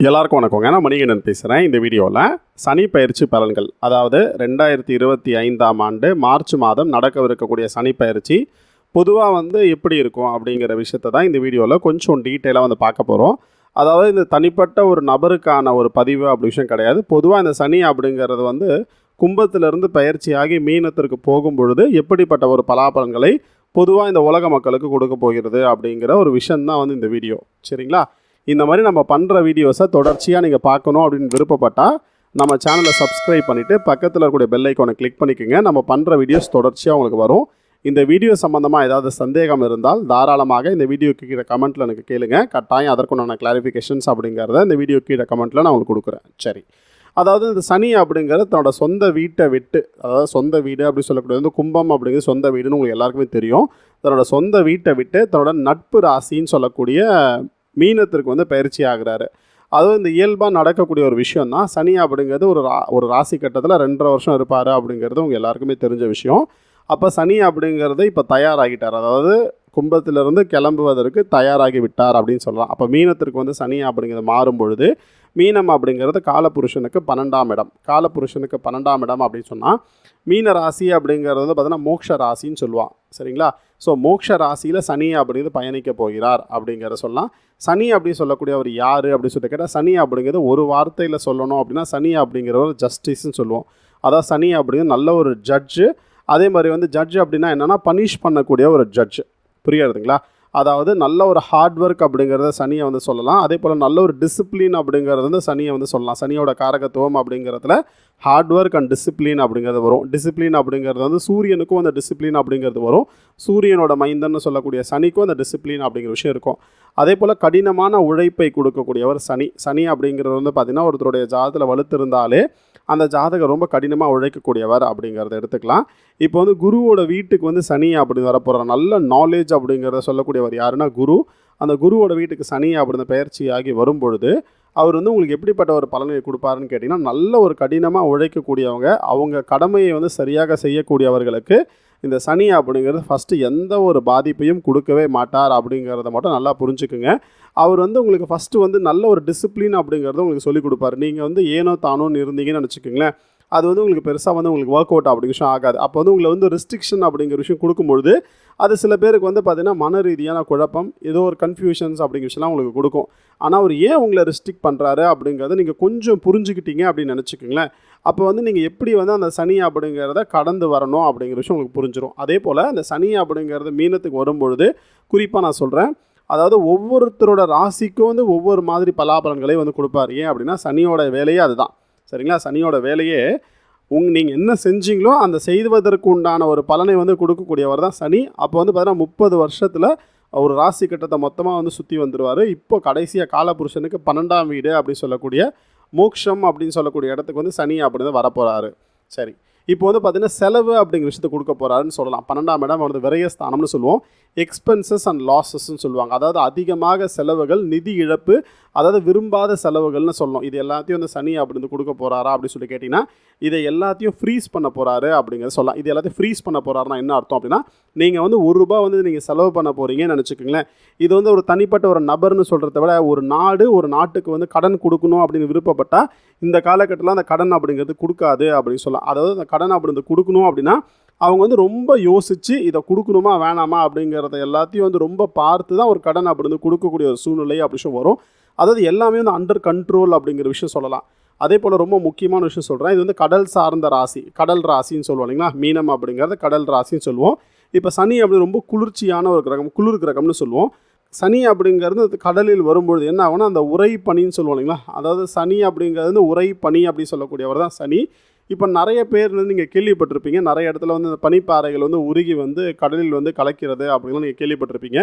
எல்லாருக்கும் வணக்கங்க. நான் மணிகண்டன் பேசுகிறேன் இந்த வீடியோவில் சனி பயிற்சி பலன்கள் அதாவது ரெண்டாயிரத்தி இருபத்தி ஐந்தாம் ஆண்டு மார்ச் மாதம் நடக்கவிருக்கக்கூடிய சனி பயிற்சி பொதுவாக வந்து எப்படி இருக்கும் அப்படிங்கிற விஷயத்தை தான் இந்த வீடியோவில் கொஞ்சம் டீட்டெயிலாக வந்து பார்க்க போகிறோம் அதாவது இந்த தனிப்பட்ட ஒரு நபருக்கான ஒரு பதிவு அப்படி விஷயம் கிடையாது. பொதுவாக இந்த சனி அப்படிங்கிறது வந்து கும்பத்திலிருந்து பயிற்சியாகி மீனத்திற்கு போகும் பொழுது எப்படிப்பட்ட ஒரு பலாபலன்களை பொதுவாக இந்த உலக மக்களுக்கு கொடுக்க போகிறது அப்படிங்கிற ஒரு விஷயந்தான் வந்து இந்த வீடியோ. சரிங்களா? இந்த மாதிரி நம்ம பண்ணுற வீடியோஸை தொடர்ச்சியாக நீங்கள் பார்க்கணும் அப்படின்னு விருப்பப்பட்டால் நம்ம சேனலை சப்ஸ்கிரைப் பண்ணிவிட்டு பக்கத்தில் இருக்கக்கூடிய பெல் ஐக்கானை கிளிக் பண்ணிக்கோங்க. நம்ம பண்ணுற வீடியோஸ் தொடர்ச்சியாக உங்களுக்கு வரும். இந்த வீடியோ சம்மந்தமாக ஏதாவது சந்தேகம் இருந்தால் தாராளமாக இந்த வீடியோ கீழே கமெண்ட்டில் எனக்கு கேளுங்க. கட்டாயம் அதற்குண்டான கிளாரிஃபிகேஷன்ஸ் அப்படிங்கிறத இந்த வீடியோ கீழே கமெண்ட்டில் நான் உங்களுக்கு கொடுக்குறேன். சரி. அதாவது இந்த சனி அப்படிங்கிறது தன்னோட சொந்த வீட்டை விட்டு அதாவது சொந்த வீடு அப்படின்னு சொல்லக்கூடிய வந்து கும்பம் அப்படிங்கிறது சொந்த வீடுன்னு உங்களுக்கு எல்லாருக்குமே தெரியும். தன்னோட சொந்த வீட்டை விட்டு தன்னோட நட்பு ராசின்னு சொல்லக்கூடிய மீனத்திற்கு வந்து பயிற்சி ஆகிறாரு. அதுவும் இந்த இயல்பாக நடக்கக்கூடிய ஒரு விஷயம் தான் சனி அப்படிங்கிறது ஒரு ரா ஒரு ராசி கட்டத்தில் ரெண்டரை வருஷம் இருப்பார் அப்படிங்கிறது உங்கள் எல்லாருக்குமே தெரிஞ்ச விஷயம். அப்போ சனி அப்படிங்கிறது இப்போ தயாராகிட்டார். அதாவது கும்பத்திலிருந்து கிளம்புவதற்கு தயாராகி விட்டார் அப்படின்னு சொல்லலாம். அப்போ மீனத்திற்கு வந்து சனி அப்படிங்கிறது மாறும் பொழுது மீனம் அப்படிங்கிறது காலபுருஷனுக்கு பன்னெண்டாம் இடம். காலபுருஷனுக்கு பன்னெண்டாம் இடம் அப்படின்னு சொன்னால் மீன ராசி அப்படிங்கிறது பார்த்தீங்கன்னா மோக்ஷ ராசின்னு சொல்லுவான். சரிங்களா? ஸோ மோக்ஷ ராசியில் சனி அப்படிங்கிறது பயணிக்க போகிறார் அப்படிங்கிறத சொல்லலாம். சனி அப்படின்னு சொல்லக்கூடிய அவர் யார் அப்படின்னு சொல்லிட்டு கேட்டால் சனி அப்படிங்கிறது ஒரு வார்த்தையில் சொல்லணும் அப்படின்னா சனி அப்படிங்கிற ஒரு ஜஸ்டிஸ்ன்னு சொல்லுவோம். அதாவது சனி அப்படிங்கிறது நல்ல ஒரு ஜட்ஜு அதே மாதிரி வந்து ஜட்ஜ் அப்படின்னா என்னென்னா பனிஷ் பண்ணக்கூடிய ஒரு ஜட்ஜ் புரியாதுங்களா? அதாவது நல்ல ஒரு ஹார்ட் ஒர்க் அப்படிங்கிறத சனியை வந்து சொல்லலாம். அதே போல் நல்ல ஒரு டிசிப்ளின் அப்படிங்கிறது வந்து சனியை வந்து சொல்லலாம். சனியோட காரகத்துவம் அப்படிங்கிறதுல ஹார்ட் ஒர்க் அண்ட் டிசிப்ளின் அப்படிங்கிறது வரும். டிசிப்ளின் அப்படிங்கிறது வந்து சூரியனுக்கும் அந்த டிசிப்ளின் அப்படிங்கிறது வரும். சூரியனோட மைந்தன்னு சொல்லக்கூடிய சனிக்கும் அந்த டிசிப்ளின் அப்படிங்கிற விஷயம் இருக்கும். அதே போல் கடினமான உழைப்பை கொடுக்கக்கூடியவர் சனி. சனி அப்படிங்கிறது வந்து பார்த்திங்கன்னா ஒருத்தருடைய ஜாதத்தில் வலுத்திருந்தாலே அந்த ஜாதகம் ரொம்ப கடினமாக உழைக்கக்கூடியவர் அப்படிங்கிறத எடுத்துக்கலாம். இப்போ வந்து குருவோட வீட்டுக்கு வந்து சனி அப்படின்னு வரப்போகிற நல்ல நாலேஜ் அப்படிங்கிறத சொல்லக்கூடியவர் யாருன்னா குரு. அந்த குருவோட வீட்டுக்கு சனி அப்படின்னு பயிற்சி ஆகி வரும்பொழுது அவர் வந்து உங்களுக்கு எப்படிப்பட்ட ஒரு பலனை கொடுப்பாருன்னு கேட்டிங்கன்னா நல்ல ஒரு கடினமாக உழைக்கக்கூடியவங்க அவங்க கடமையை வந்து சரியாக செய்யக்கூடியவர்களுக்கு இந்த சனி அப்படிங்கிறது ஃபஸ்ட்டு எந்த ஒரு பாதிப்பையும் கொடுக்கவே மாட்டார் அப்படிங்கிறத மட்டும் நல்லா புரிஞ்சுக்குங்க. அவர் வந்து உங்களுக்கு ஃபஸ்ட்டு வந்து நல்ல ஒரு டிசிப்ளின் அப்படிங்கிறத உங்களுக்கு சொல்லிக் கொடுப்பாரு. நீங்கள் வந்து ஏனோ தானோன்னு இருந்தீங்கன்னு நினச்சிக்கோங்களேன். அது வந்து உங்களுக்கு பெருசாக வந்து உங்களுக்கு ஒர்க் அவுட் அப்படிங்கிற விஷயம் ஆகாது. அப்போ வந்து உங்களை வந்து ரெஸ்ட்ரிக்ஷன் அப்படிங்கிற விஷயம் கொடுக்கும்பொழுது அது சில பேருக்கு வந்து பார்த்திங்கன்னா மன ரீதியான குழப்பம் ஏதோ ஒரு கன்ஃபியூஷன்ஸ் அப்படிங்கிற விஷயம்லாம் உங்களுக்கு கொடுக்கும். ஆனால் அவர் ஏன் உங்களை ரெஸ்ட்ரிக்ட் பண்ணுறாரு அப்படிங்கிறத நீங்கள் கொஞ்சம் புரிஞ்சுக்கிட்டீங்க அப்படின்னு நினச்சிக்கோங்களேன். அப்போ வந்து நீங்கள் எப்படி வந்து அந்த சனி அப்படிங்கிறத கடந்து வரணும் அப்படிங்கிற விஷயம் உங்களுக்கு புரிஞ்சிடும் அதே போல் அந்த சனி அப்படிங்கிறது மீனத்துக்கு வரும்பொழுது குறிப்பாக நான் சொல்கிறேன் அதாவது ஒவ்வொருத்தரோட ராசிக்கும் வந்து ஒவ்வொரு மாதிரி பலாபலன்களை வந்து கொடுப்பார். ஏன் அப்படின்னா சனியோட வேலையே அதுதான். சரிங்களா? சனியோட வேலையே உங் நீங்கள் என்ன செஞ்சீங்களோ அந்த செய்வதற்கு உண்டான ஒரு பலனை வந்து கொடுக்கக்கூடியவர் தான் சனி. அப்போ வந்து பார்த்தீங்கன்னா முப்பது வருஷத்தில் ஒரு ராசி கட்டத்தை மொத்தமாக வந்து சுற்றி வந்துடுவார் இப்போ கடைசியாக காலபுருஷனுக்கு பன்னெண்டாம் வீடு அப்படின்னு சொல்லக்கூடிய மோக்ஷம் அப்படின்னு சொல்லக்கூடிய இடத்துக்கு வந்து சனி அப்படின்னு வரப்போகிறாரு சரி. இப்போ வந்து பார்த்தீங்கன்னா செலவு அப்படிங்கிற விஷயத்தை கொடுக்க போகிறாருன்னு சொல்லலாம். பன்னெண்டாம் இடம் வந்து விரயஸ்தானம்னு சொல்லுவோம். எக்ஸ்பென்சஸ் அண்ட் லாஸஸ்ன்னு சொல்லுவாங்க. அதாவது அதிகமாக செலவுகள் நிதி இழப்பு அதாவது விரும்பாத செலவுகள்னு சொல்லணும். இது எல்லாத்தையும் வந்து சனி அப்படின்னு கொடுக்க போகிறாரா அப்படின்னு சொல்லி கேட்டிங்கன்னா இதை எல்லாத்தையும் ஃப்ரீஸ் பண்ண போகிறாரு அப்படிங்கிறத சொல்லலாம். இது எல்லாத்தையும் ஃப்ரீஸ் பண்ண போகிறாருன்னா என்ன அர்த்தம் அப்படின்னா நீங்கள் வந்து ஒரு ரூபா வந்து நீங்கள் செலவு பண்ண போகிறீங்கன்னு நினச்சிக்கோங்களேன். இது வந்து ஒரு தனிப்பட்ட ஒரு நபர்னு சொல்கிறத விட ஒரு நாடு ஒரு நாட்டுக்கு வந்து கடன் கொடுக்கணும் அப்படின்னு விருப்பப்பட்டால் இந்த காலகட்டத்தில் அந்த கடன் அப்படிங்கிறது கொடுக்காது அப்படின்னு சொல்லலாம். அதாவது அந்த கடன் அப்படிங்கிறது கொடுக்கணும் அப்படின்னா அவங்க வந்து ரொம்ப யோசித்து இதை கொடுக்கணுமா வேணாமா அப்படிங்கிறத எல்லாத்தையும் வந்து ரொம்ப பார்த்து தான் ஒரு கடன் அப்படி கொடுக்கக்கூடிய ஒரு சூழ்நிலை அப்படி வரும். அதாவது எல்லாமே வந்து அண்டர் கண்ட்ரோல் அப்படிங்கிற விஷயம் சொல்லலாம். அதே போல் ரொம்ப முக்கியமான விஷயம் சொல்கிறேன் இது வந்து கடல் சார்ந்த ராசி கடல் ராசின்னு சொல்லுவோம் இல்லைங்களா? மீனம் அப்படிங்கிறத கடல் ராசின்னு சொல்லுவோம். இப்போ சனி அப்படி ரொம்ப குளிர்ச்சியான ஒரு கிரகம் குளிர் கிரகம்னு சொல்லுவோம். சனி அப்படிங்கிறது அது கடலில் வரும்பொழுது என்ன ஆகும்னா அந்த உரை பனின்னு சொல்லுவோம் இல்லைங்களா? அதாவது சனி அப்படிங்கிறது வந்து உரை பனி அப்படி சொல்லக்கூடியவர் தான் சனி. இப்போ நிறைய பேர் வந்து நீங்கள் கேள்விப்பட்டிருப்பீங்க. நிறைய இடத்துல வந்து இந்த பனிப்பாறைகள் வந்து உருகி வந்து கடலில் வந்து கலக்கிறது அப்படின்லாம் நீங்கள் கேள்விப்பட்டிருப்பீங்க.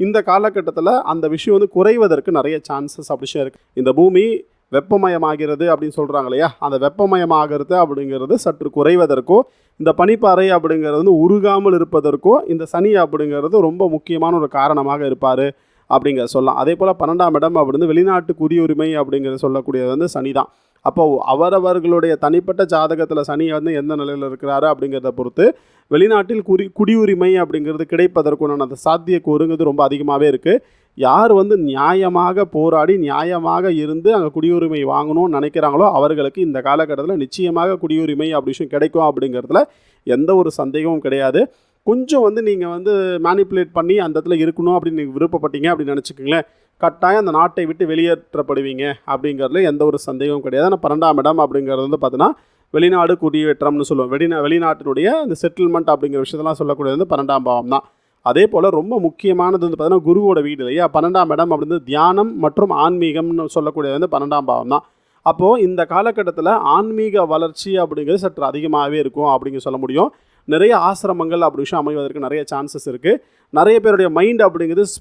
இந்த காலகட்டத்தில் அந்த விஷயம் வந்து குறைவதற்கு நிறைய சான்சஸ் அப்படி இருக்குது இந்த பூமி வெப்பமயமாகிறது அப்படின்னு சொல்கிறாங்க இல்லையா? அந்த வெப்பமயமாகிறது அப்படிங்கிறது சற்று குறைவதற்கோ இந்த பனிப்பாறை அப்படிங்கிறது வந்து உருகாமல் இருப்பதற்கோ இந்த சனி அப்படிங்கிறது ரொம்ப முக்கியமான ஒரு காரணமாக இருப்பார். அப்படிங்கிற சொல்லலாம். அதே போல் பன்னெண்டாம் இடம் அப்படின்னு வெளிநாட்டு குடியுரிமை அப்படிங்கிறத சொல்லக்கூடியது வந்து சனி தான். அப்போ அவரவர்களுடைய தனிப்பட்ட ஜாதகத்தில் சனி வந்து எந்த நிலையில் இருக்கிறாரு அப்படிங்கிறத பொறுத்து வெளிநாட்டில் குறி குடியுரிமை அப்படிங்கிறது கிடைப்பதற்குண்டான அந்த சாத்தியக்கூறுங்கிறது ரொம்ப அதிகமாகவே இருக்குது யார் வந்து நியாயமாக போராடி நியாயமாக இருந்து அங்கே குடியுரிமை வாங்கணும்னு நினைக்கிறாங்களோ அவர்களுக்கு இந்த காலகட்டத்தில் நிச்சயமாக குடியுரிமை அப்படி விஷயம் கிடைக்கும் அப்படிங்கிறதுல எந்த ஒரு சந்தேகமும் கிடையாது. கொஞ்சம் வந்து நீங்கள் வந்து மேனிப்புலேட் பண்ணி அந்த இடத்துல இருக்கணும் அப்படின்னு நீங்கள் விருப்பப்பட்டீங்க அப்படின்னு நினச்சிக்கோங்களேன். கட்டாயம் அந்த நாட்டை விட்டு வெளியேற்றப்படுவீங்க அப்படிங்கிறதுல எந்த ஒரு சந்தேகமும் கிடையாது. ஆனால் பன்னெண்டாம் இடம் அப்படிங்கிறது வந்து பார்த்தீங்கன்னா வெளிநாடு குடியேற்றம்னு சொல்லுவோம். வெளிநா வெளிநாட்டினுடைய இந்த செட்டில்மெண்ட் அப்படிங்கிற விஷயத்தெல்லாம் சொல்லக்கூடியது வந்து பன்னெண்டாம் பாவம் தான். அதே போல் ரொம்ப முக்கியமானது வந்து பார்த்தீங்கன்னா குருவோட வீடு இல்லையா? பன்னெண்டாம் இடம் அப்படின்றது தியானம் மற்றும் ஆன்மீகம்னு சொல்லக்கூடியது வந்து பன்னெண்டாம் பாவம் தான். அப்போது இந்த காலகட்டத்தில் ஆன்மீக வளர்ச்சி அப்படிங்கிறது சற்று அதிகமாகவே இருக்கும் அப்படிங்க சொல்ல முடியும். நிறைய ஆசிரமங்கள் அப்படி விஷயம் அமைவதற்கு நிறைய சான்சஸ் இருக்குது நிறைய பேருடைய மைண்ட் அப்படிங்கிறது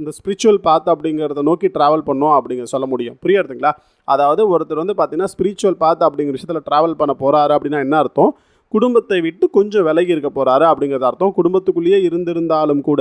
இந்த ஸ்பிரிச்சுவல் பாத் அப்படிங்கிறத நோக்கி ட்ராவல் பண்ணோம் அப்படிங்கிறத சொல்ல முடியும். புரியுறதுங்களா அதாவது ஒருத்தர் வந்து பார்த்தீங்கன்னா ஸ்பிரிச்சுவல் பாத் அப்படிங்கிற விஷயத்தில் ட்ராவல் பண்ண போகிறாரு அப்படின்னா என்ன அர்த்தம்? குடும்பத்தை விட்டு கொஞ்சம் விலகி இருக்க போகிறாரு அப்படிங்கிறது அர்த்தம். குடும்பத்துக்குள்ளேயே இருந்திருந்தாலும் கூட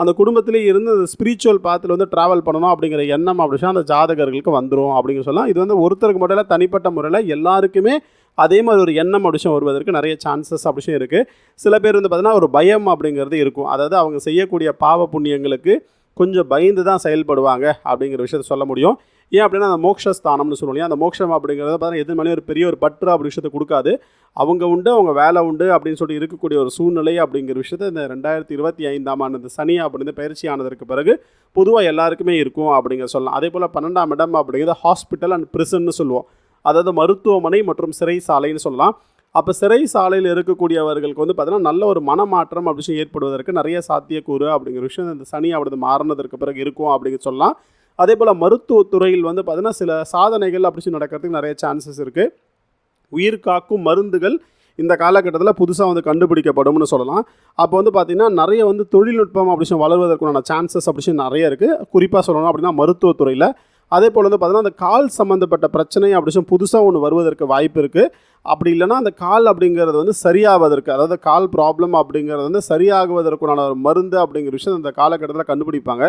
அந்த குடும்பத்திலே இருந்து அந்த ஸ்பிரிச்சுவல் பாத்தில் வந்து ட்ராவல் பண்ணணும் அப்படிங்கிற எண்ணம் அப்படின்னா அந்த ஜாதகர்களுக்கு வந்துடும் அப்படிங்கிற சொல்லலாம். இது வந்து ஒருத்தருக்கு மட்டும் தனிப்பட்ட முறையில் எல்லாருக்குமே அதே மாதிரி ஒரு எண்ணம் அப்படிஷம் வருவதற்கு நிறைய சான்சஸ் அப்படிஷம் இருக்குது சில பேர் வந்து பார்த்தீங்கன்னா ஒரு பயம் அப்படிங்கிறது இருக்கும். அதாவது அவங்க செய்யக்கூடிய பாவ புண்ணியங்களுக்கு கொஞ்சம் பயந்து தான் செயல்படுவாங்க அப்படிங்கிற விஷயத்த சொல்ல முடியும். ஏன் அப்படின்னா அந்த மோக்ஷஸ்தானம்னு சொல்லுவோம் இல்லையா? அந்த மோக்ஷம் அப்படிங்கிறத பார்த்தீங்கன்னா எது ஒரு பெரிய ஒரு பற்று அப்படி விஷயத்தை கொடுக்காது. அவங்க உண்டு அவங்க வேலை உண்டு அப்படின்னு சொல்லி இருக்கக்கூடிய ஒரு சூழ்நிலை அப்படிங்கிற விஷயத்த இந்த ரெண்டாயிரத்தி இருபத்தி ஐந்தாம் ஆண்டு இந்த சனி அப்படிங்கிற பயிற்சி ஆனதற்கு பிறகு பொதுவாக எல்லாருக்குமே இருக்கும் அப்படிங்கிற சொல்லலாம். அதே போல் பன்னெண்டாம் இடம் அப்படிங்கிறது ஹாஸ்பிட்டல் அண்ட் பிரிசன்னு சொல்லுவோம். அதாவது மருத்துவமனை மற்றும் சிறைசாலைன்னு சொல்லலாம். அப்போ சிறைசாலையில் இருக்கக்கூடியவர்களுக்கு வந்து பார்த்தீங்கன்னா நல்ல ஒரு மனமாற்றம் அப்படி ஏற்படுவதற்கு நிறைய சாத்தியக்கூறு அப்படிங்கிற விஷயம். இந்த சனி அப்படி மாறினதற்கு பிறகு இருக்கும் அப்படிங்க சொல்லலாம். அதே போல் மருத்துவத்துறையில் வந்து பார்த்தீங்கன்னா சில சாதனைகள் அப்படி சொல்லி நடக்கிறதுக்கு நிறைய சான்சஸ் இருக்குது உயிர் காக்கும் மருந்துகள் இந்த காலகட்டத்தில் புதுசாக வந்து கண்டுபிடிக்கப்படும்னு சொல்லலாம். அப்போ வந்து பார்த்திங்கன்னா நிறைய வந்து தொழில்நுட்பம் அப்படி சொல்லி சான்சஸ் அப்படி நிறைய இருக்குது குறிப்பாக சொல்லணும் அப்படின்னா மருத்துவத்துறையில் அதே போல் வந்து பார்த்தீங்கன்னா அந்த கால் சம்மந்தப்பட்ட பிரச்சனை அப்படி சொல்லி புதுசாக ஒன்று வருவதற்கு வாய்ப்பு இருக்குது அப்படி இல்லைன்னா அந்த கால் அப்படிங்கிறது வந்து சரியாவதற்கு அதாவது கால் ப்ராப்ளம் அப்படிங்கிறது வந்து சரியாகுவதற்குண்டான ஒரு மருந்து அப்படிங்கிற விஷயம் அந்த காலகட்டத்தில் கண்டுபிடிப்பாங்க.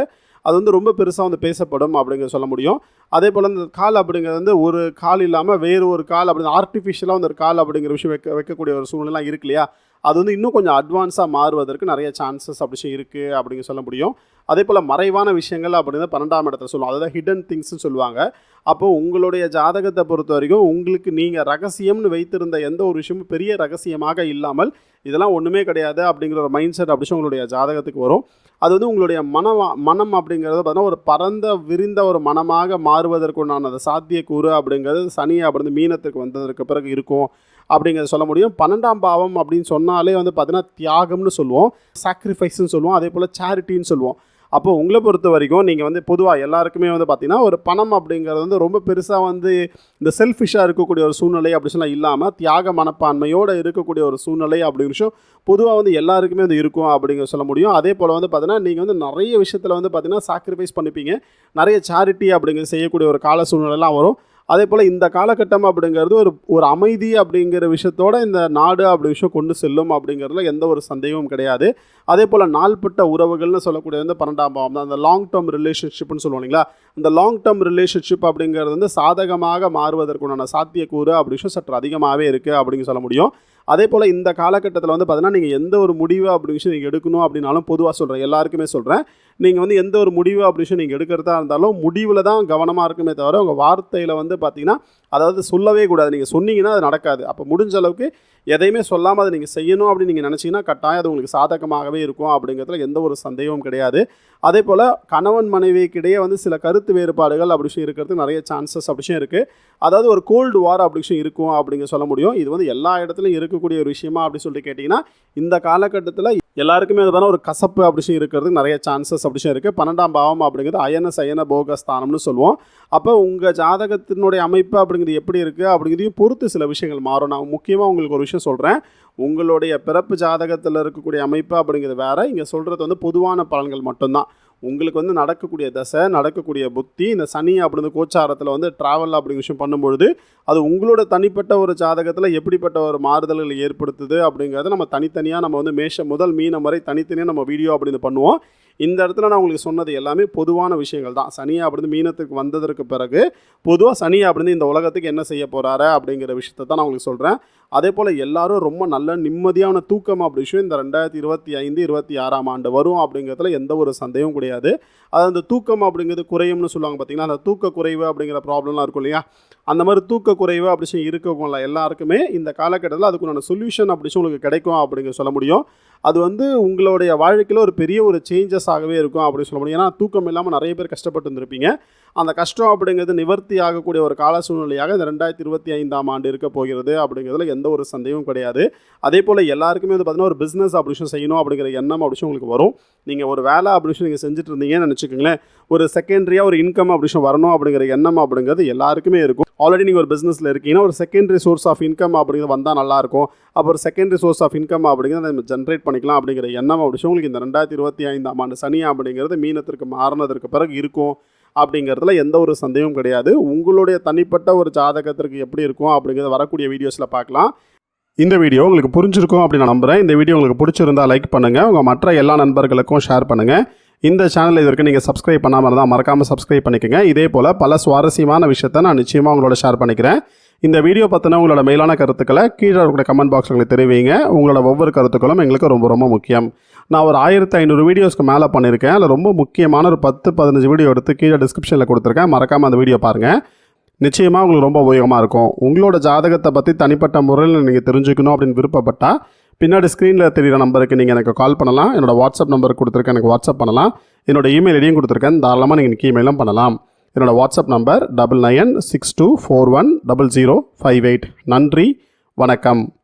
அது வந்து ரொம்ப பெருசாக வந்து பேசப்படும் அப்படிங்கிற சொல்ல முடியும். அதே போல் இந்த கால் அப்படிங்கிறது வந்து ஒரு கால் இல்லாமல் வேறு ஒரு கால் அப்படி ஆர்டிஃபிஷியலாக வந்து ஒரு கால் அப்படிங்கிற விஷயம் வைக்க வைக்கக்கூடிய ஒரு சூழ்நிலாம் இருக்கு இல்லையா? அது வந்து இன்னும் கொஞ்சம் அட்வான்ஸாக மாறுவதற்கு நிறைய சான்சஸ் அப்படி இருக்குது அப்படிங்க சொல்ல முடியும். அதே போல் மறைவான விஷயங்கள் அப்படின்னு பன்னெண்டாம் இடத்துல சொல்லுவோம் அதாவது ஹிடன் திங்ஸ்னு சொல்லுவாங்க. அப்போ உங்களுடைய ஜாதகத்தை பொறுத்த வரைக்கும் உங்களுக்கு நீங்கள் ரகசியம்னு வைத்திருந்த எந்த ஒரு விஷயமும் பெரிய ரகசியமாக இல்லாமல் இதெல்லாம் ஒன்றுமே கிடையாது அப்படிங்கிற ஒரு மைண்ட் செட் அப்படி உங்களுடைய ஜாதகத்துக்கு வரும். அது வந்து உங்களுடைய மனம் மனம் அப்படிங்கிறது பார்த்தீங்கன்னா ஒரு பரந்த விரிந்த ஒரு மனமாக மாறுவதற்குண்டான அந்த சாத்தியக்கூறு அப்படிங்கிறது சனி அப்படி மீனத்துக்கு வந்ததற்கு பிறகு இருக்கும் அப்படிங்கிறத சொல்ல முடியும். பன்னெண்டாம் பாவம் அப்படின்னு சொன்னாலே வந்து பார்த்தீங்கன்னா தியாகம்னு சொல்லுவோம். சாக்ரிஃபைஸ்ன்னு சொல்லுவோம். அதே போல் சேரிட்டின்னு சொல்லுவோம். அப்போ உங்களை பொறுத்த வரைக்கும் நீங்கள் வந்து பொதுவாக எல்லாருக்குமே வந்து பார்த்தீங்கன்னா ஒரு பணம் அப்படிங்கிறது வந்து ரொம்ப பெருசாக வந்து இந்த செல்ஃபிஷாக இருக்கக்கூடிய ஒரு சூழ்நிலை அப்படி சொல்லலாம் இல்லாமல் தியாக மனப்பான்மையோடு இருக்கக்கூடிய ஒரு சூழ்நிலை அப்படிங்கிற விஷயம் பொதுவாக வந்து எல்லாருக்குமே வந்து இருக்கும் அப்படிங்கிற சொல்ல முடியும். அதே போல் வந்து பார்த்தீங்கன்னா நீங்கள் வந்து நிறைய விஷயத்தில் வந்து பார்த்தீங்கன்னா சாக்ரிஃபைஸ் பண்ணிப்பீங்க. நிறைய சேரிட்டி அப்படிங்கிறது செய்யக்கூடிய ஒரு கால சூழ்நிலைலாம் வரும். அதே போல் இந்த காலகட்டம் அப்படிங்கிறது ஒரு ஒரு அமைதி அப்படிங்கிற விஷயத்தோட இந்த நாடு அப்படி விஷயம் கொண்டு செல்லும் அப்படிங்கிறதுல எந்த ஒரு சந்தேகமும் கிடையாது. அதே போல் நாள்பட்ட உறவுகள்னு சொல்லக்கூடிய வந்து பன்னெண்டாம் பாவம். தான் அந்த லாங் டேர்ம் ரிலேஷன்ஷிப்னு சொல்லுவோம் இல்லைங்களா? இந்த லாங் டேர்ம் ரிலேஷன்ஷிப் அப்படிங்கிறது வந்து சாதகமாக மாறுவதற்குண்டான சாத்தியக்கூறு அப்படி விஷயம் சற்று அதிகமாகவே இருக்குது அப்படின்னு சொல்ல முடியும். அதே போல் இந்த காலகட்டத்தில் வந்து பார்த்தீங்கன்னா நீங்கள் எந்த ஒரு முடிவு அப்படி விஷயம் நீங்கள் எடுக்கணும் அப்படின்னாலும் பொதுவாக சொல்கிறேன் எல்லாருக்குமே சொல்கிறேன் நீங்கள் வந்து எந்த ஒரு முடிவு அப்படி விஷயம் நீங்கள் எடுக்கிறதா இருந்தாலும் முடிவில் தான் கவனமாக இருக்குமே தவிர உங்கள் வார்த்தையில் வந்து பார்த்தீங்கன்னா அதாவது சொல்லவே கூடாது. நீங்கள் சொன்னீங்கன்னா அது நடக்காது. அப்போ முடிஞ்ச அளவுக்கு எதையுமே சொல்லாமல் அதை நீங்கள் செய்யணும் அப்படின்னு நீங்கள் நினச்சிங்கன்னா கட்டாயம் அது உங்களுக்கு சாதகமாகவே இருக்கும் அப்படிங்கிறதுல எந்த ஒரு சந்தேகமும் கிடையாது. அதே போல் கணவன் மனைவிக்கிடையே வந்து சில கருத்து வேறுபாடுகள் அப்படி விஷயம் இருக்கிறதுக்கு நிறைய சான்சஸ் அப்படி விஷயம் இருக்குது அதாவது ஒரு கோல்டு வார் அப்படி விஷயம் இருக்கும் அப்படிங்க சொல்ல முடியும். இது வந்து எல்லா இடத்துலையும் இருக்கக்கூடிய ஒரு விஷயமா அப்படி சொல்லிட்டு கேட்டிங்கன்னா இந்த காலகட்டத்தில் எல்லாருக்குமே அது பார்த்தா ஒரு கசப்பு அப்படி இருக்கிறதுக்கு நிறைய சான்சஸ் அப்படிஷன் இருக்குது பன்னெண்டாம் பாவம் அப்படிங்கிறது அயன சயன போகஸ்தானம்னு சொல்லுவோம். அப்போ உங்கள் ஜாதகத்தினுடைய அமைப்பு அப்படிங்கிறது எப்படி இருக்குது அப்படிங்கிறதையும் பொறுத்து சில விஷயங்கள் மாறும். நான் முக்கியமாக உங்களுக்கு ஒரு விஷயம் சொல்கிறேன் உங்களுடைய பிறப்பு ஜாதகத்தில் இருக்கக்கூடிய அமைப்பு அப்படிங்கிறது வேறு. இங்கே சொல்கிறது வந்து பொதுவான பலன்கள் மட்டும்தான். உங்களுக்கு வந்து நடக்கக்கூடிய தசை நடக்கக்கூடிய புத்தி இந்த சனி அப்படிங்கிற கோச்சாரத்தில் வந்து ட்ராவல் அப்படிங்கிற விஷயம் பண்ணும்பொழுது அது உங்களோட தனிப்பட்ட ஒரு ஜாதகத்தில் எப்படிப்பட்ட ஒரு மாறுதல்களை ஏற்படுத்துது அப்படிங்கிறத நம்ம தனித்தனியாக நம்ம வந்து மேஷம் முதல் மீனம் வரை தனித்தனியாக நம்ம வீடியோ அப்படின்னு பண்ணுவோம். இந்த இடத்துல நான் உங்களுக்கு சொன்னது எல்லாமே பொதுவான விஷயங்கள் தான். சனியா அப்படின்னு மீனத்துக்கு வந்ததற்கு பிறகு பொதுவாக சனி அப்படின்னு இந்த உலகத்துக்கு என்ன செய்ய போகிறாரு அப்படிங்கிற விஷயத்தை தான் நான் உங்களுக்கு சொல்கிறேன் அதே போல் எல்லாரும் ரொம்ப நல்ல நிம்மதியான தூக்கம் அப்படி விஷயம் இந்த ரெண்டாயிரத்தி இருபத்தி ஐந்து இருபத்தி ஆறாம் ஆண்டு வரும் அப்படிங்கிறதுல எந்த ஒரு சந்தேகம் கிடையாது. அது அந்த தூக்கம் அப்படிங்கிறது குறையும்னு சொல்லுவாங்க பார்த்தீங்கன்னா அந்த தூக்க குறைவு அப்படிங்கிற ப்ராப்ளம்லாம் இருக்கும் இல்லையா? அந்த மாதிரி தூக்க குறைவு அப்படி சொல்லி இருக்கவங்கள எல்லாருக்குமே இந்த காலகட்டத்தில் அதுக்குண்டான சொல்யூஷன் அப்படி உங்களுக்கு கிடைக்கும் அப்படிங்கிற சொல்ல முடியும். அது வந்து உங்களுடைய வாழ்க்கையில் ஒரு பெரிய ஒரு சேஞ்சஸ் ஆகவே இருக்கும் அப்படின்னு சொல்ல முடியும். ஏன்னா தூக்கம் இல்லாமல் நிறைய பேர் கஷ்டப்பட்டு இருந்திருப்பீங்க. அந்த கஷ்டம் அப்படிங்கிறது நிவர்த்தி ஆகக்கூடிய ஒரு கால சூழ்நிலையாக இந்த ரெண்டாயிரத்தி இருபத்தி ஐந்தாம் ஆண்டு இருக்க போகிறது அப்படிங்கிறதுல எந்த ஒரு சந்தேகமும் கிடையாது. அதே போல் எல்லாருக்குமே வந்து பார்த்தீங்கன்னா ஒரு பிஸ்னஸ் அப்படி விஷயம் செய்யணும் அப்படிங்கிற எண்ணம் அப்படி விஷயம் உங்களுக்கு வரும். நீங்கள் ஒரு வேலை அப்படி விஷயம் நீங்கள் செஞ்சுட்டு இருந்தீங்கன்னு நினச்சிக்கோங்களேன் ஒரு செகண்டரியாக ஒரு இன்கம் அப்படி விஷயம் வரணும் அப்படிங்கிற எண்ணம் அப்படிங்கிறது எல்லாருக்குமே இருக்கும். ஆல்ரெடி நீங்கள் ஒரு பிஸ்னஸில் இருக்கீங்கன்னா ஒரு செகண்டரி சோர்ஸ் ஆஃப் இன்கம் அப்படிங்கிறது வந்தால் நல்லாயிருக்கும் அப்போ ஒரு செகண்டரி சோர்ஸ் ஆஃப் இன்கம் அப்படிங்கிறத நம்ம ஜென்ரேட் பண்ணிக்கலாம் அப்படிங்கிற எண்ணம் அப்படி விஷயம் உங்களுக்கு இந்த ரெண்டாயிரத்தி இருபத்தி ஐந்தாம் ஆண்டு சனி அப்படிங்கிறது மீனத்திற்கு மாறினதற்கு பிறகு இருக்கும். அப்படிங்கிறதுல எந்த ஒரு சந்தேகமும் கிடையாது. உங்களுடைய தனிப்பட்ட ஒரு ஜாதகத்திற்கு எப்படி இருக்கும் அப்படிங்கிறத வரக்கூடிய வீடியோஸில் பார்க்கலாம். இந்த வீடியோ உங்களுக்கு புரிஞ்சிருக்கும் அப்படின்னு நான் நம்புகிறேன் இந்த வீடியோ உங்களுக்கு பிடிச்சிருந்தா லைக் பண்ணுங்கள் உங்கள் மற்ற எல்லா நண்பர்களுக்கும் ஷேர் பண்ணுங்கள் இந்த சேனல் இது வரைக்கும் நீங்கள் சப்ஸ்கிரைப் பண்ணாமல் இருந்தால் மறக்காமல் சப்ஸ்கிரைப் பண்ணிக்கோங்க. இதே போல் பல சுவாரஸ்யமான விஷயத்தை நான் நிச்சயமாக உங்களோட ஷேர் பண்ணிக்கிறேன். இந்த வீடியோ பற்றின உங்களோட மேலான கருத்துக்களை கீழே இருக்கிற கமெண்ட் பாக்ஸ் தெரிவிங்க. உங்களோட ஒவ்வொரு கருத்துக்களும் எங்களுக்கு ரொம்ப ரொம்ப முக்கியம். நான் ஒரு ஆயிரத்தி ஐநூறு வீடியோஸ்க்கு மேலே பண்ணியிருக்கேன் அதில் ரொம்ப முக்கியமான ஒரு பத்து பதினஞ்சு வீடியோ எடுத்து கீழே டிஸ்கிரிப்ஷனில் கொடுத்துருக்கேன். மறக்காமல் அந்த வீடியோ பாருங்கள் நிச்சயமாக உங்களுக்கு ரொம்ப உபயோகமாக இருக்கும். உங்களோட ஜாதகத்தை பற்றி தனிப்பட்ட முறையில் நீங்கள் தெரிஞ்சுக்கணும் அப்படின்னு விருப்பப்பட்டால் பின்னாடி ஸ்க்ரீனில் தெரிகிற நம்பருக்கு நீங்கள் எனக்கு கால் பண்ணலாம். என்னோட வாட்ஸ்அப் நம்பருக்கு கொடுத்துருக்கேன் எனக்கு வாட்ஸ்அப் பண்ணலாம். என்னோட இமெயில் ஐடியும் கொடுத்துருக்கேன். தாராளமாக நீங்கள் எனக்கு இமெயிலும் பண்ணலாம். என்னோட WhatsApp number double nine six two four one double zero five eight. நன்றி வணக்கம்.